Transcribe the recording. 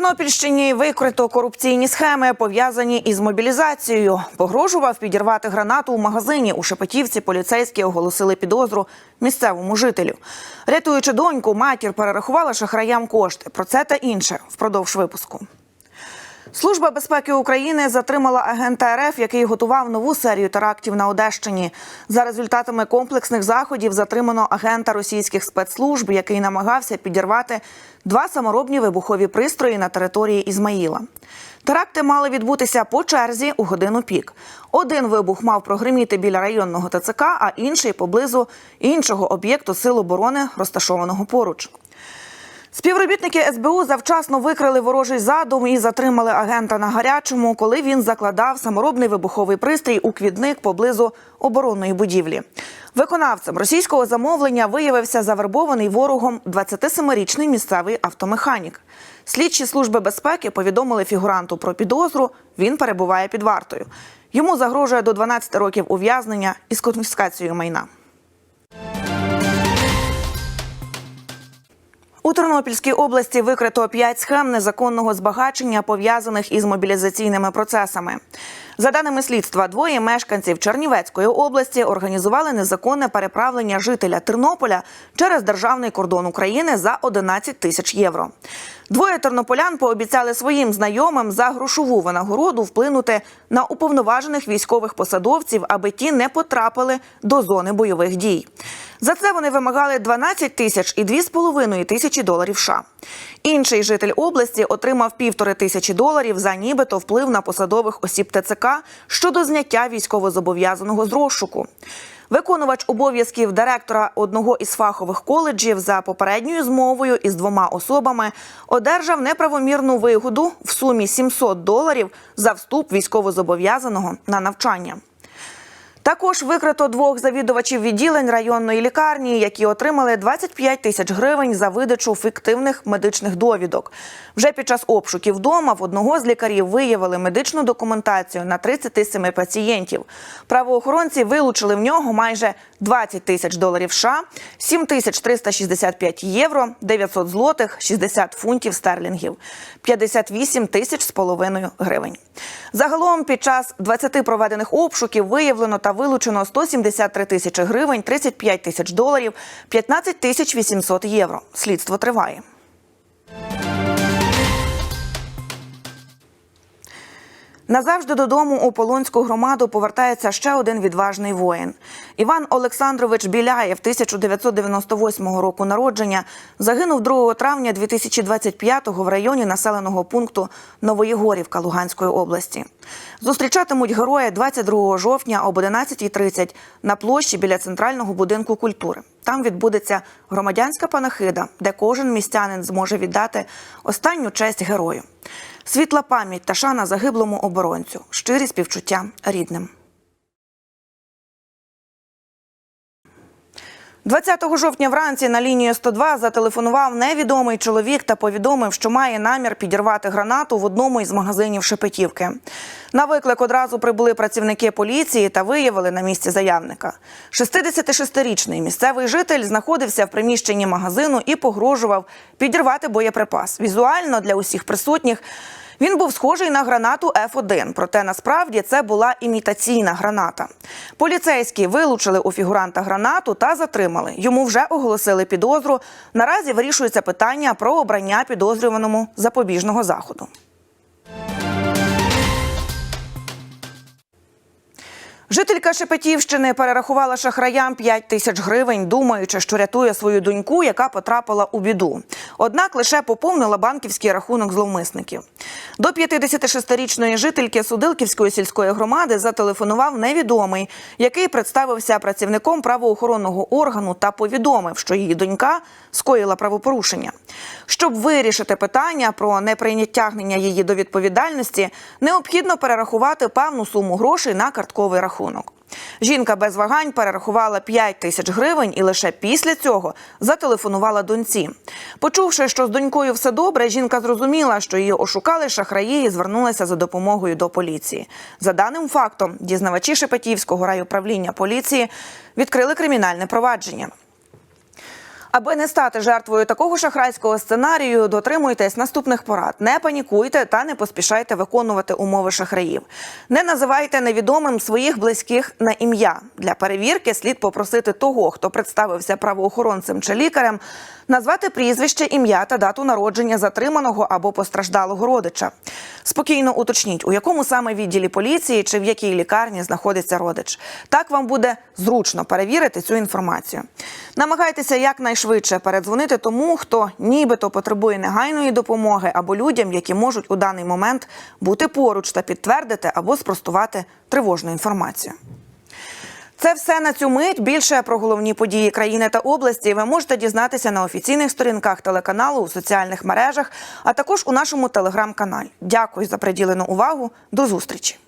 Тернопільщині викрито корупційні схеми, пов'язані із мобілізацією. Погрожував підірвати гранату у магазині. У Шепетівці поліцейські оголосили підозру місцевому жителю. Рятуючи доньку, матір перерахувала шахраям кошти. Про це та інше впродовж випуску. Служба безпеки України затримала агента РФ, який готував нову серію терактів на Одещині. За результатами комплексних заходів затримано агента російських спецслужб, який намагався підірвати два саморобні вибухові пристрої на території Ізмаїла. Теракти мали відбутися по черзі у годину пік. Один вибух мав прогриміти біля районного ТЦК, а інший поблизу іншого об'єкту сил оборони, розташованого поруч. Співробітники СБУ завчасно викрили ворожий задум і затримали агента на гарячому, коли він закладав саморобний вибуховий пристрій у квідник поблизу оборонної будівлі. Виконавцем російського замовлення виявився завербований ворогом 27-річний місцевий автомеханік. Слідчі служби безпеки повідомили фігуранту про підозру. Він перебуває під вартою. Йому загрожує до 12 років ув'язнення із конфіскацією майна. У Тернопільській області викрито п'ять схем незаконного збагачення, пов'язаних із мобілізаційними процесами. За даними слідства, двоє мешканців Чернівецької області організували незаконне переправлення жителя Тернополя через державний кордон України за 11 тисяч євро. Двоє тернополян пообіцяли своїм знайомим за грошову винагороду вплинути на уповноважених військових посадовців, аби ті не потрапили до зони бойових дій. За це вони вимагали 12 тисяч і 2,5 тисячі доларів США. Інший житель області отримав півтори тисячі доларів за нібито вплив на посадових осіб ТЦК щодо зняття військовозобов'язаного з розшуку. Виконувач обов'язків директора одного із фахових коледжів за попередньою змовою із двома особами одержав неправомірну вигоду в сумі 700 доларів за вступ військовозобов'язаного на навчання. Також викрито двох завідувачів відділень районної лікарні, які отримали 25 тисяч гривень за видачу фіктивних медичних довідок. Вже під час обшуків вдома в одного з лікарів виявили медичну документацію на 37 пацієнтів. Правоохоронці вилучили в нього майже 20 тисяч доларів США, 7 тисяч 365 євро, 900 злотих, 60 фунтів стерлінгів, 58 тисяч з половиною гривень. Загалом під час 20 проведених обшуків виявлено та вилучено 173 тисячі гривень, 35 тисяч доларів, 15 тисяч 800 євро. Слідство триває. Назавжди додому у Полонську громаду повертається ще один відважний воїн. Іван Олександрович Біляєв, 1998 року народження, загинув 2 травня 2025-го в районі населеного пункту Новоєгорівка Луганської області. Зустрічатимуть героя 22 жовтня об 11.30 на площі біля центрального будинку культури. Там відбудеться громадянська панахида, де кожен містянин зможе віддати останню честь герою. Світла пам'ять та шана загиблому оборонцю, щирі співчуття рідним. 20 жовтня вранці на лінію 102 зателефонував невідомий чоловік та повідомив, що має намір підірвати гранату в одному із магазинів Шепетівки. На виклик одразу прибули працівники поліції та виявили на місці заявника. 66-річний місцевий житель знаходився в приміщенні магазину і погрожував підірвати боєприпас. Візуально для усіх присутніх він був схожий на гранату Ф1, проте насправді це була імітаційна граната. Поліцейські вилучили у фігуранта гранату та затримали. Йому вже оголосили підозру. Наразі вирішується питання про обрання підозрюваному запобіжного заходу. Жителька Шепетівщини перерахувала шахраям 5 тисяч гривень, думаючи, що рятує свою доньку, яка потрапила у біду. Однак лише поповнила банківський рахунок зловмисників. До 56-річної жительки Судилківської сільської громади зателефонував невідомий, який представився працівником правоохоронного органу та повідомив, що її донька скоїла правопорушення. Щоб вирішити питання про неприйняття її до відповідальності, необхідно перерахувати певну суму грошей на картковий рахунок. Жінка без вагань перерахувала 5 тисяч гривень і лише після цього зателефонувала доньці. Почувши, що з донькою все добре, жінка зрозуміла, що її ошукали шахраї і звернулася за допомогою до поліції. За даним фактом, дізнавачі Шепетівського райуправління поліції відкрили кримінальне провадження. Аби не стати жертвою такого шахрайського сценарію, дотримуйтесь наступних порад: не панікуйте та не поспішайте виконувати умови шахраїв. Не називайте невідомим своїх близьких на ім'я. Для перевірки слід попросити того, хто представився правоохоронцем чи лікарем, назвати прізвище, ім'я та дату народження затриманого або постраждалого родича. Спокійно уточніть, у якому саме відділі поліції чи в якій лікарні знаходиться родич. Так вам буде зручно перевірити цю інформацію. Намагайтеся якнайшвидше передзвонити тому, хто нібито потребує негайної допомоги, або людям, які можуть у даний момент бути поруч та підтвердити або спростувати тривожну інформацію. Це все на цю мить. Більше про головні події країни та області ви можете дізнатися на офіційних сторінках телеканалу у соціальних мережах, а також у нашому телеграм-каналі. Дякую за приділену увагу. До зустрічі.